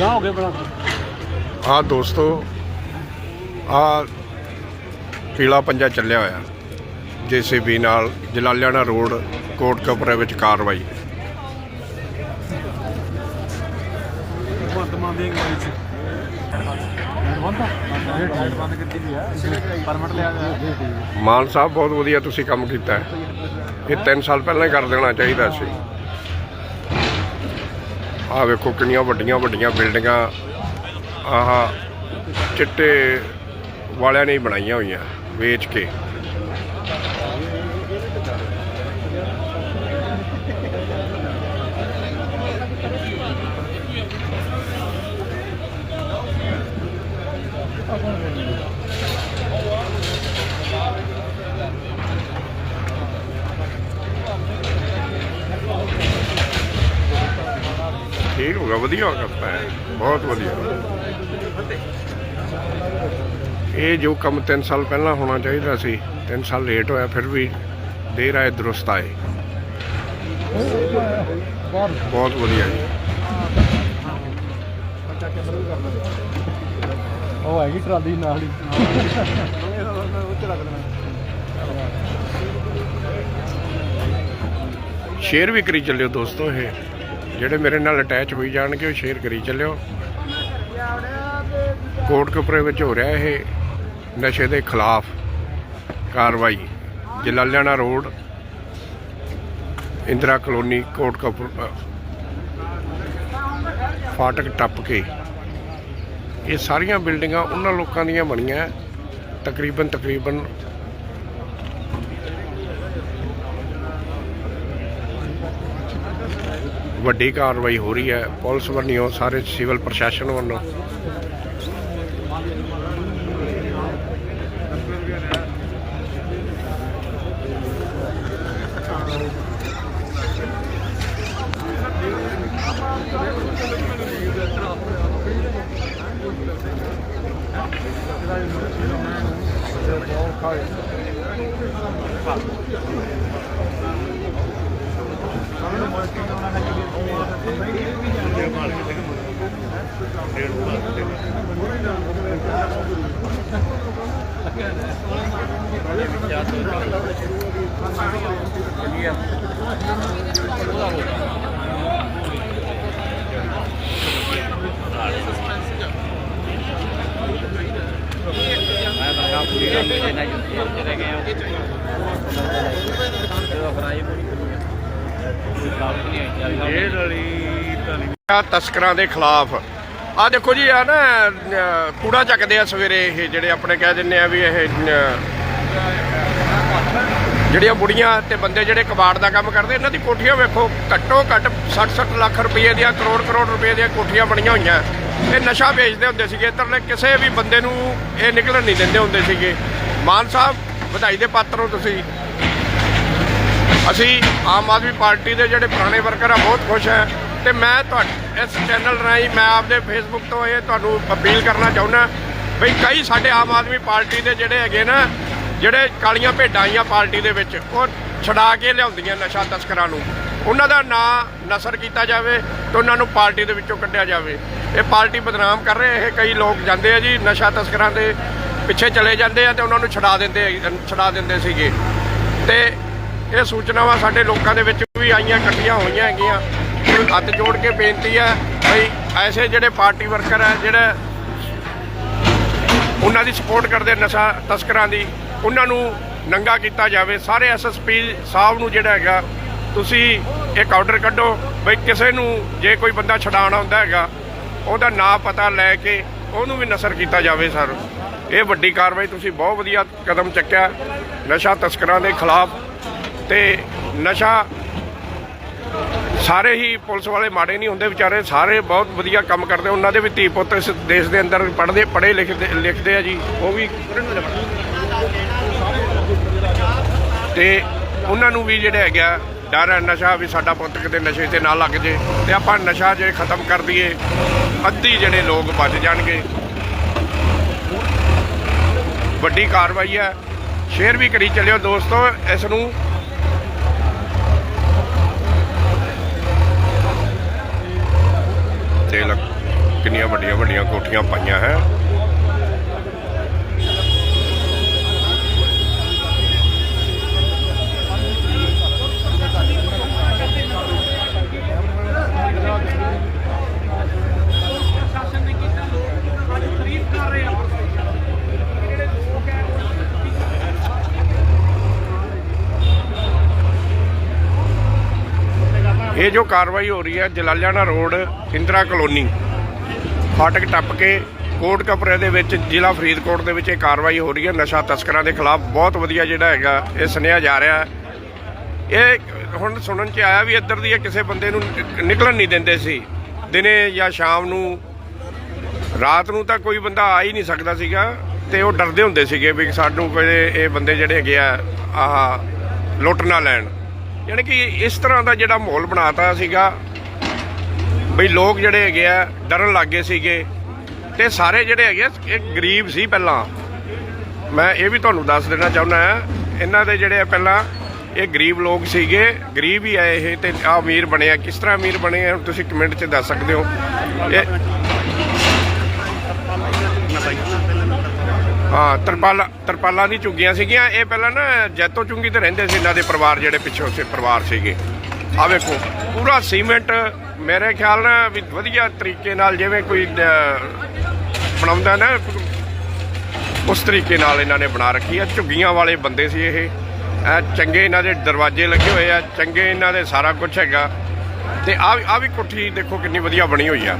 ਗਾਂ ਹੋ ਗਏ ਬੜਾ ਆ ਦੋਸਤੋ ਆ ਪੀਲਾ ਪੰਜਾ ਚੱਲਿਆ ਹੋਇਆ। ਜੀਸੀਬੀ ਨਾਲ ਜਲਾਲਿਆਣਾ ਰੋਡ ਕੋਟ ਕਪਰੇ ਵਿੱਚ ਕਾਰਵਾਈ। ਮੰਨ ਦੇ ਸਾਹਿਬ ਬਹੁਤ ਵਧੀਆ ਤੁਸੀਂ ਕੰਮ ਕੀਤਾ। ਹੈ ਇਹ 3 ਸਾਲ ਪਹਿਲਾਂ ਹੀ ਕਰ ਦੇਣਾ ਚਾਹੀਦਾ ਸੀ। ਆਹ ਵੇਖੋ ਕਿੰਨੀਆਂ ਵੱਡੀਆਂ ਵੱਡੀਆਂ ਬਿਲਡਿੰਗਾਂ ਆਹ ਚਿੱਟੇ ਵਾਲਿਆਂ ਨੇ ਬਣਾਈਆਂ ਹੋਈਆਂ ਵੇਚ ਕੇ। ਠੀਕ ਹੋ ਗਿਆ ਵਧੀਆ ਗਿਆ ਹੈ ਬਹੁਤ ਵਧੀਆ। ਇਹ ਜੋ ਕੰਮ 3 ਸਾਲ ਪਹਿਲਾਂ ਹੋਣਾ ਚਾਹੀਦਾ ਸੀ 3 ਸਾਲ ਲੇਟ ਹੋਇਆ ਫਿਰ ਵੀ ਦੇਰ ਆਏ ਦਰੁਸਤ ਆਏ। ਬਹੁਤ ਵਧੀਆ ਜੀ। ਉਹ ਹੈਗੀ ਟਰਾਲੀ ਨਾਲ ਹੀ। ਸ਼ੇਅਰ ਵੀ ਕਰੀ ਚੱਲਿਓ ਦੋਸਤੋ ਇਹ। ਜਿਹੜੇ ਮੇਰੇ ਨਾਲ ਅਟੈਚ ਹੋਈ ਜਾਣਗੇ, ਉਹ ਸ਼ੇਅਰ ਕਰੀ ਚੱਲਿਓ। ਕੋਟ ਕਪਰੇ ਵਿੱਚ ਹੋ ਰਿਹਾ ਇਹ ਨਸ਼ੇ ਦੇ ਖਿਲਾਫ ਕਾਰਵਾਈ। ਜਲਾਲਿਆਣਾ ਰੋਡ, ਇੰਦਰਾ ਕਲੋਨੀ ਕੋਟ ਕਪੂਰ ਫਾਟਕ ਟੱਪ ਕੇ। ਇਹ ਸਾਰੀਆਂ ਬਿਲਡਿੰਗਾਂ ਉਹਨਾਂ ਲੋਕਾਂ ਦੀਆਂ ਬਣੀਆਂ ਤਕਰੀਬਨ ਤਕਰੀਬਨ ਵੱਡੀ ਕਾਰਵਾਈ ਹੋ ਰਹੀ ਹੈ। ਪੁਲਿਸ ਵੱਲੋਂ ਸਾਰੇ ਸਿਵਲ ਪ੍ਰਸ਼ਾਸਨ ਵੱਲੋਂ। ਆ ਤਸਕਰਾਂ ਦੇ ਖਿਲਾਫ। ਆ ਦੇਖੋ ਜੀ ਆ ਨਾ ਕੂੜਾ ਚੱਕਦੇ ਆ ਸਵੇਰੇ ਇਹ ਜਿਹੜੇ ਆਪਣੇ ਕਹਿ ਦਿੰਦੇ ਆ ਵੀ ਇਹ ਜਿਹੜੀਆਂ ਬੁੜੀਆਂ ਤੇ ਬੰਦੇ ਜਿਹੜੇ ਕਬਾੜ ਦਾ ਕੰਮ ਕਰਦੇ, ਇਹਨਾਂ ਦੀ ਕੋਠੀਆਂ ਵੇਖੋ, ਘੱਟੋ ਘੱਟ 60-60 ਲੱਖ ਰੁਪਏ ਦੀਆਂ ਕਰੋੜ ਕਰੋੜ ਰੁਪਏ ਦੀਆਂ ਕੋਠੀਆਂ ਬਣੀਆਂ ਹੋਈਆਂ। ਇਹ ਨਸ਼ਾ ਵੇਚਦੇ ਹੁੰਦੇ ਸੀਗੇ ਇੱਧਰਲੇ ਕਿਸੇ ਵੀ ਬੰਦੇ ਨੂੰ ਇਹ ਨਿਕਲਣ ਨਹੀਂ ਦਿੰਦੇ ਹੁੰਦੇ ਸੀਗੇ। ਮਾਨ ਸਾਹਿਬ, ਵਧਾਈ ਦੇ ਪਾਤਰ ਹੋ ਤੁਸੀਂ। ਅਸੀਂ ਆਮ ਆਦਮੀ ਪਾਰਟੀ ਦੇ ਜਿਹੜੇ ਪੁਰਾਣੇ ਵਰਕਰ ਆ, ਬਹੁਤ ਖੁਸ਼ ਹੈ ਤੇ ਮੈਂ ਤੁਹਾਡੇ ਇਸ ਚੈਨਲ ਰਾਹੀਂ ਮੈਂ ਆਪਦੇ ਫੇਸਬੁੱਕ ਤੋਂ ਇਹ ਤੁਹਾਨੂੰ ਅਪੀਲ ਕਰਨਾ ਚਾਹੁੰਦਾ। ਬਈ ਕਈ ਸਾਡੇ ਆਮ ਆਦਮੀ ਪਾਰਟੀ ਦੇ ਜਿਹੜੇ ਹੈਗੇ ਨਾ, ਜਿਹੜੇ ਕਾਲੀਆਂ ਭੇਡਾਂ ਆਈਆਂ ਪਾਰਟੀ ਦੇ ਵਿੱਚ, ਉਹ ਛਡਾ ਕੇ ਲਿਆਉਂਦੀਆਂ ਨਸ਼ਾ ਤਸਕਰਾਂ ਨੂੰ। ਉਹਨਾਂ ਦਾ ਨਾਂ ਨਸਰ ਕੀਤਾ ਜਾਵੇ ਤੇ ਉਹਨਾਂ ਨੂੰ ਪਾਰਟੀ ਦੇ ਵਿੱਚੋਂ ਕੱਢਿਆ ਜਾਵੇ। ਇਹ ਪਾਰਟੀ ਬਦਨਾਮ ਕਰ ਰਹੇ ਇਹ ਕਈ ਲੋਕ ਜਾਂਦੇ ਆ ਜੀ ਨਸ਼ਾ ਤਸਕਰਾਂ ਦੇ ਪਿੱਛੇ ਚਲੇ ਜਾਂਦੇ ਆ ਤੇ ਉਹਨਾਂ ਨੂੰ ਛਡਾ ਦਿੰਦੇ ਛਡਾ ਦਿੰਦੇ ਸੀਗੇ। ਤੇ ਇਹ ਸੂਚਨਾਵਾਂ ਸਾਡੇ ਲੋਕਾਂ ਦੇ ਵਿੱਚ ਵੀ ਆਈਆਂ ਇਕੱਠੀਆਂ ਹੋਈਆਂ ਹੈਗੀਆਂ। ਹੱਥ ਜੋੜ ਕੇ ਬੇਨਤੀ ਹੈ ਭਈ ਐਸੇ ਜਿਹੜੇ ਪਾਰਟੀ ਵਰਕਰ ਹੈ, ਜਿਹੜੇ ਉਹਨਾਂ ਦੀ ਸਪੋਰਟ ਕਰਦੇ ਨਸ਼ਾ ਤਸਕਰਾਂ ਦੀ, ਉਹਨਾਂ ਨੂੰ ਨੰਗਾ ਕੀਤਾ ਜਾਵੇ। ਸਾਰੇ ਐਸਐਸਪੀ ਸਾਹਿਬ ਨੂੰ ਜਿਹੜਾ ਹੈਗਾ, ਤੁਸੀਂ ਇੱਕ ਆਰਡਰ ਕੱਢੋ ਬਈ ਕਿਸੇ ਨੂੰ ਜੇ ਕੋਈ ਬੰਦਾ ਛਡਾਉਣਾ ਹੁੰਦਾ ਹੈਗਾ, ਉਹਦਾ ਨਾਂ ਪਤਾ ਲੈ ਕੇ ਉਹਨੂੰ ਵੀ ਨਸਰ ਕੀਤਾ ਜਾਵੇ ਸਰ। ਇਹ ਵੱਡੀ ਕਾਰਵਾਈ ਤੁਸੀਂ ਬਹੁਤ ਵਧੀਆ ਕਦਮ ਚੱਕਿਆ। ਨਸ਼ਾ ਤਸਕਰਾਂ ਦੇ ਖਿਲਾਫ ਤੇ ਨਸ਼ਾ ਸਾਰੇ ਹੀ ਪੁਲਿਸ ਵਾਲੇ ਮਾੜੇ ਨਹੀਂ ਹੁੰਦੇ ਵਿਚਾਰੇ, ਸਾਰੇ ਬਹੁਤ ਵਧੀਆ ਕੰਮ ਕਰਦੇ ਉਹਨਾਂ ਦੇ ਵੀ ਧੀ ਪੁੱਤ ਇਸ ਦੇਸ਼ ਦੇ ਅੰਦਰ ਪੜ੍ਹਦੇ, ਪੜ੍ਹੇ ਲਿਖਦੇ ਲਿਖਦੇ ਆ ਜੀ। ਉਹ ਵੀ ਤੇ ਉਹਨਾਂ ਨੂੰ ਵੀ ਜਿਹੜਾ ਹੈਗਾ, ਡਰ ਹੈ ਨਸ਼ਾ ਵੀ ਸਾਡਾ ਪੁੱਤ ਕਿਤੇ ਨਸ਼ੇ ਤੇ ਨਾ ਲੱਗ ਜੇ। ਤੇ ਆਪਾਂ ਨਸ਼ਾ ਜੇ ਖਤਮ ਕਰ ਦਈਏ, ਅੱਧੀ ਜਿਹੜੇ ਲੋਕ ਬਚ ਜਾਣਗੇ। ਵੱਡੀ ਕਾਰਵਾਈ ਹੈ। ਸ਼ੇਅਰ ਵੀ ਕਰੀ ਚੱਲਿਓ ਦੋਸਤੋ, ਇਸ ਨੂੰ ਕਿੰਨੀਆਂ ਵੱਡੀਆਂ ਵੱਡੀਆਂ ਕੋਠੀਆਂ ਪਾਈਆਂ ਹੈ। ਇਹ ਜੋ ਕਾਰਵਾਈ ਹੋ ਰਹੀ ਹੈ ਜਲਾਲਿਆਣਾ ਰੋਡ, ਇੰਦਰਾ ਕਲੋਨੀ। ਫਾਟਕ ਟੱਪ ਕੇ ਕੋਟ ਕਪਰੇ ਦੇ ਵਿੱਚ ਜ਼ਿਲ੍ਹਾ ਫਰੀਦਕੋਟ ਦੇ ਵਿੱਚ ਇਹ ਕਾਰਵਾਈ ਹੋ ਰਹੀ ਹੈ। ਨਸ਼ਾ ਤਸਕਰਾਂ ਦੇ ਖਿਲਾਫ ਬਹੁਤ ਵਧੀਆ ਜਿਹੜਾ ਹੈਗਾ ਇਹ ਸੁਣਿਆ ਜਾ ਰਿਹਾ ਇਹ ਹੁਣ ਸੁਣਨ ਚ ਆਇਆ ਵੀ ਇੱਧਰ ਦੀ ਇਹ ਕਿਸੇ ਬੰਦੇ ਨੂੰ, ਨਿਕਲਣ ਨਹੀਂ ਦਿੰਦੇ ਸੀ। ਦਿਨੇ ਜਾਂ ਸ਼ਾਮ ਨੂੰ, ਰਾਤ ਨੂੰ ਤਾਂ ਕੋਈ ਬੰਦਾ ਆ ਹੀ ਨਹੀਂ ਸਕਦਾ ਸੀਗਾ ਤੇ ਉਹ ਡਰਦੇ ਹੁੰਦੇ ਸੀਗੇ ਵੀ ਸਾਨੂੰ ਕੋਈ ਇਹ ਬੰਦੇ ਜਿਹੜੇ ਹੈਗੇ ਆ, ਆਹ ਲੁੱਟ ਨਾ ਲੈਣ। ਯਾਨੀ ਕਿ ਇਸ ਤਰ੍ਹਾਂ ਦਾ ਜਿਹੜਾ ਮਾਹੌਲ ਬਣਾਤਾ ਸੀਗਾ ਬਈ ਲੋਕ ਜਿਹੜੇ ਹੈਗੇ ਆ ਡਰਨ ਲੱਗ ਗਏ ਸੀਗੇ। ਤੇ ਸਾਰੇ ਜਿਹੜੇ ਹੈਗੇ ਆ, ਇਹ ਗਰੀਬ ਸੀ ਪਹਿਲਾਂ। ਮੈਂ ਇਹ ਵੀ ਤੁਹਾਨੂੰ ਦੱਸ ਦੇਣਾ ਚਾਹੁੰਦਾ ਇਹਨਾਂ ਦੇ ਜਿਹੜੇ ਆ ਪਹਿਲਾਂ ਇਹ ਗਰੀਬ ਲੋਕ ਸੀਗੇ ਗਰੀਬ ਹੀ ਆਏ ਇਹ ਤੇ ਆ ਅਮੀਰ ਬਣੇ ਆ। ਕਿਸ ਤਰ੍ਹਾਂ ਅਮੀਰ ਬਣੇ ਆ ਤੁਸੀਂ ਕਮੈਂਟ 'ਚ ਦੱਸ ਸਕਦੇ ਹੋ। ਇਹ ਹਾਂ ਤਰਪਾਲਾਂ ਤਰਪਾਲਾਂ ਦੀ ਚੁੰਗੀਆਂ ਸੀਗੀਆਂ ਇਹ ਪਹਿਲਾਂ ਨਾ ਜੈਤੋ ਚੁੰਗੀ ਤੇ ਰਹਿੰਦੇ ਸੀ ਇਹਨਾਂ ਦੇ ਪਰਿਵਾਰ ਜਿਹੜੇ ਪਿੱਛੇ ਸੇ ਪਰਿਵਾਰ ਸੀਗੇ। ਆ ਵੇਖੋ, ਪੂਰਾ ਸੀਮੈਂਟ ਮੇਰੇ ਖਿਆਲ ਨਾਲ ਵੀ ਵਧੀਆ ਤਰੀਕੇ ਨਾਲ ਜਿਵੇਂ ਕੋਈ ਬਣਾਉਂਦਾ ਨਾ, ਉਸ ਤਰੀਕੇ ਨਾਲ ਇਹਨਾਂ ਨੇ ਬਣਾ ਰੱਖੀ ਆ। ਝੁੱਗੀਆਂ ਵਾਲੇ ਬੰਦੇ ਸੀ ਇਹ। ਇਹ ਚੰਗੇ ਇਹਨਾਂ ਦੇ ਦਰਵਾਜ਼ੇ ਲੱਗੇ ਹੋਏ ਆ, ਚੰਗੇ ਇਹਨਾਂ ਦੇ ਸਾਰਾ ਕੁਝ ਹੈਗਾ। ਤੇ ਆ ਆ ਵੀ ਕੋਠੀ ਦੇਖੋ ਕਿੰਨੀ ਵਧੀਆ ਬਣੀ ਹੋਈ ਆ।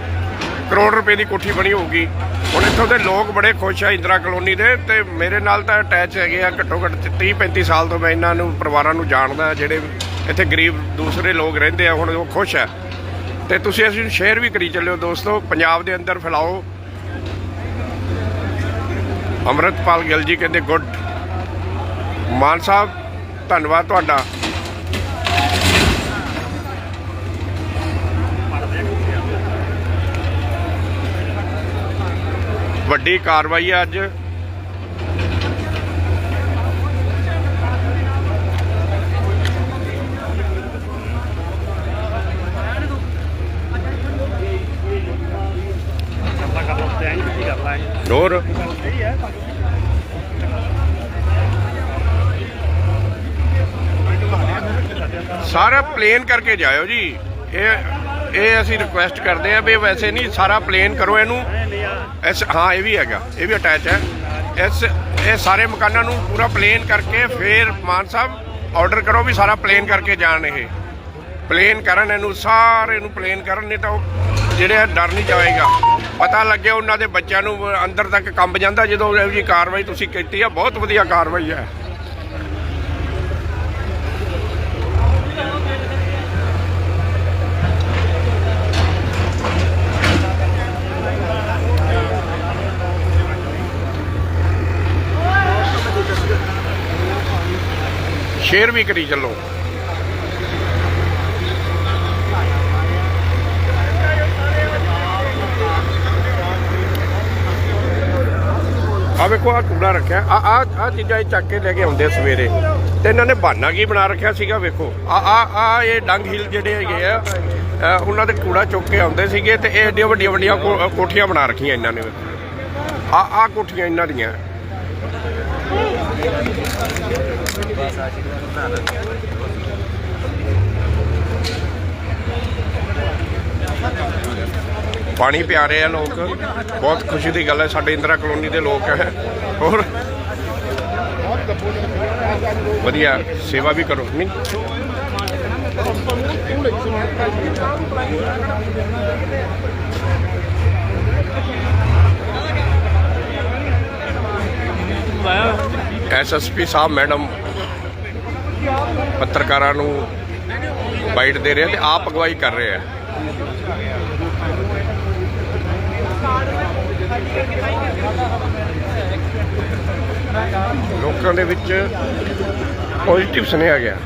ਕਰੋੜ ਰੁਪਏ ਦੀ ਕੋਠੀ ਬਣੀ ਹੋਊਗੀ। ਹੁਣ ਇੱਥੋਂ ਦੇ ਲੋਕ ਬੜੇ ਖੁਸ਼ ਆ ਇੰਦਰਾ ਕਲੋਨੀ ਦੇ ਤੇ ਮੇਰੇ ਨਾਲ ਤਾਂ ਅਟੈਚ ਹੈਗੇ ਆ ਘੱਟੋ ਘੱਟ 30 35 ਸਾਲ ਤੋਂ ਮੈਂ ਇਹਨਾਂ ਨੂੰ, ਪਰਿਵਾਰਾਂ ਨੂੰ ਜਾਣਦਾ, ਜਿਹੜੇ ਇੱਥੇ ਗਰੀਬ ਦੂਸਰੇ ਲੋਕ ਰਹਿੰਦੇ ਆ, ਹੁਣ ਉਹ ਖੁਸ਼ ਆ। ਤੇ ਤੁਸੀਂ ਅਸੀਂ ਸ਼ੇਅਰ ਵੀ ਕਰੀ ਚੱਲਿਓ ਦੋਸਤੋ, ਪੰਜਾਬ ਦੇ ਅੰਦਰ ਫੈਲਾਓ। ਅਮਰਤਪਾਲ ਗਿੱਲ ਜੀ ਕਹਿੰਦੇ, ਗੁੱਡ। ਮਾਨ ਸਾਹਿਬ, ਧੰਨਵਾਦ ਤੁਹਾਡਾ। ਵੱਡੀ ਕਾਰਵਾਈ ਹੈ ਅੱਜ। ਹੋਰ? ਸਾਰਾ ਪਲੇਨ ਕਰਕੇ ਜਾਇਓ ਜੀ। ਇਹ ਇਹ ਅਸੀਂ ਰਿਕੁਐਸਟ ਕਰਦੇ ਆ ਵੀ ਵੈਸੇ ਨਹੀਂ, ਸਾਰਾ ਪਲੇਨ ਕਰੋ ਇਹਨੂੰ। ਇਸ, ਹਾਂ, ਇਹ ਵੀ ਹੈਗਾ, ਇਹ ਵੀ ਅਟੈਚ ਹੈ। ਇਸ, ਇਹ ਸਾਰੇ ਮਕਾਨਾਂ ਨੂੰ ਪੂਰਾ ਪਲੇਨ ਕਰਕੇ ਫਿਰ ਮਾਨ ਸਾਹਿਬ ਆਰਡਰ ਕਰੋ ਵੀ ਸਾਰਾ ਪਲੇਨ ਕਰਕੇ ਜਾਣ ਇਹ। ਪਲੇਨ ਕਰਨ ਇਹਨੂੰ, ਸਾਰੇ ਨੂੰ ਪਲੇਨ ਕਰਨ, ਨਹੀਂ ਤਾਂ ਉਹ ਜਿਹੜੇ ਡਰ ਨਹੀਂ ਜਾਏਗਾ। ਪਤਾ ਲੱਗਿਆ ਉਹਨਾਂ ਦੇ ਬੱਚਿਆਂ ਨੂੰ, ਅੰਦਰ ਤੱਕ ਕੰਬ ਜਾਂਦਾ ਜਦੋਂ ਇਹੋ ਜੀ ਕਾਰਵਾਈ ਤੁਸੀਂ ਕੀਤੀ ਆ। ਬਹੁਤ ਵਧੀਆ ਕਾਰਵਾਈ ਹੈ। ਸ਼ੇਅਰ ਵੀ ਕਰੀ ਚੱਲੋ। ਆ ਵੇਖੋ ਆ ਕੂੜਾ ਰੱਖਿਆ। ਆ ਆ ਆ ਚੀਜ਼ਾਂ ਇਹ ਚੱਕ ਕੇ ਲੈ ਕੇ ਆਉਂਦੇ ਆ ਸਵੇਰੇ। ਤੇ ਇਹਨਾਂ ਨੇ ਬਹਾਨਾ ਕੀ ਬਣਾ ਰੱਖਿਆ ਸੀਗਾ, ਵੇਖੋ। ਆ ਆ ਆ ਇਹ ਡੰਗ ਹਿਲ ਜਿਹੜੇ ਹੈਗੇ ਆ ਉਹਨਾਂ ਦੇ ਕੂੜਾ ਚੁੱਕ ਕੇ ਆਉਂਦੇ ਸੀਗੇ ਤੇ ਇਹ ਏਡੀਆਂ ਵੱਡੀਆਂ ਵੱਡੀਆਂ ਕੋਠੀਆਂ ਬਣਾ ਰੱਖੀਆਂ ਇਹਨਾਂ ਨੇ ਆ ਆ ਕੋਠੀਆਂ ਇਹਨਾਂ ਦੀਆਂ। ਪਾਣੀ ਪਿਆ ਰਹੇ ਆ ਲੋਕ। ਬਹੁਤ ਖੁਸ਼ੀ ਦੀ ਗੱਲ ਹੈ, ਸਾਡੇ ਇੰਦਰਾ ਕਲੋਨੀ ਦੇ ਲੋਕ ਹੈ। ਹੋਰ? ਵਧੀਆ, ਸੇਵਾ ਵੀ ਕਰੋ। ਨਹੀਂ? ਐਸਐਸਪੀ ਸਾਹਿਬ ਮੈਡਮ ਪੱਤਰਕਾਰਾਂ ਨੂੰ ਬਾਈਟ ਦੇ ਰਹੇ ਆ ਤੇ ਆਪ ਅਗਵਾਈ ਕਰ ਰਹੇ ਆ। ਲੋਕਾਂ ਦੇ ਵਿੱਚ ਪੋਜ਼ਿਟਿਵ ਸੁਨੇਹਾ ਗਿਆ।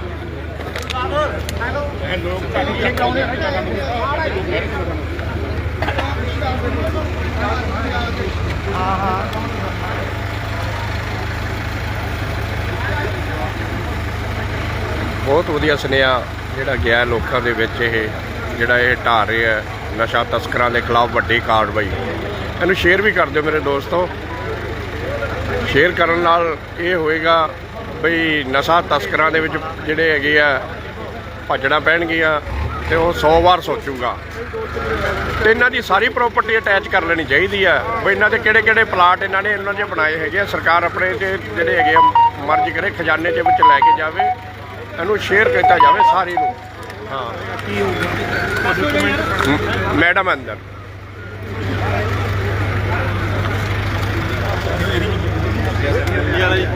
ਬਹੁਤ ਵਧੀਆ ਸੁਨੇਹਾ ਜਿਹੜਾ ਗਿਆ ਲੋਕਾਂ ਦੇ ਵਿੱਚ ਇਹ, ਜਿਹੜਾ ਇਹ ਢਾਹ ਰਿਹਾ ਨਸ਼ਾ ਤਸਕਰਾਂ ਦੇ ਖਿਲਾਫ ਵੱਡੀ ਕਾਰਵਾਈ। ਇਹਨੂੰ ਸ਼ੇਅਰ ਵੀ ਕਰ ਦਿਓ ਮੇਰੇ ਦੋਸਤੋ। ਸ਼ੇਅਰ ਕਰਨ ਨਾਲ ਇਹ ਹੋਏਗਾ ਬਈ ਨਸ਼ਾ ਤਸਕਰਾਂ ਦੇ ਵਿੱਚ ਜਿਹੜੇ ਹੈਗੇ ਆ ਭੱਜਣਾ ਪੈਣਗੀਆਂ ਤੇ ਉਹ 100 ਵਾਰ ਸੋਚੂਗਾ। ਤੇ ਇਹਨਾਂ ਦੀ ਸਾਰੀ ਪ੍ਰਾਪਰਟੀ ਅਟੈਚ ਕਰ ਲੈਣੀ ਚਾਹੀਦੀ ਆ। ਬਈ ਇਹਨਾਂ ਦੇ ਕਿਹੜੇ ਕਿਹੜੇ ਪਲਾਟ ਇਹਨਾਂ ਨੇ ਇਹਨਾਂ 'ਚ ਬਣਾਏ ਹੈਗੇ ਆ। ਸਰਕਾਰ ਆਪਣੇ 'ਚ ਜਿਹੜੇ ਹੈਗੇ ਆ ਮਰਜ਼ੀ ਕਰੇ ਖਜ਼ਾਨੇ ਦੇ ਵਿੱਚ ਲੈ ਕੇ ਜਾਵੇ ਇਹਨੂੰ ਸ਼ੇਅਰ ਕੀਤਾ ਜਾਵੇ ਸਾਰੀ ਨੂੰ। ਹਾਂ। ਮੈਡਮ ਅੰਦਰ। llegar ahí.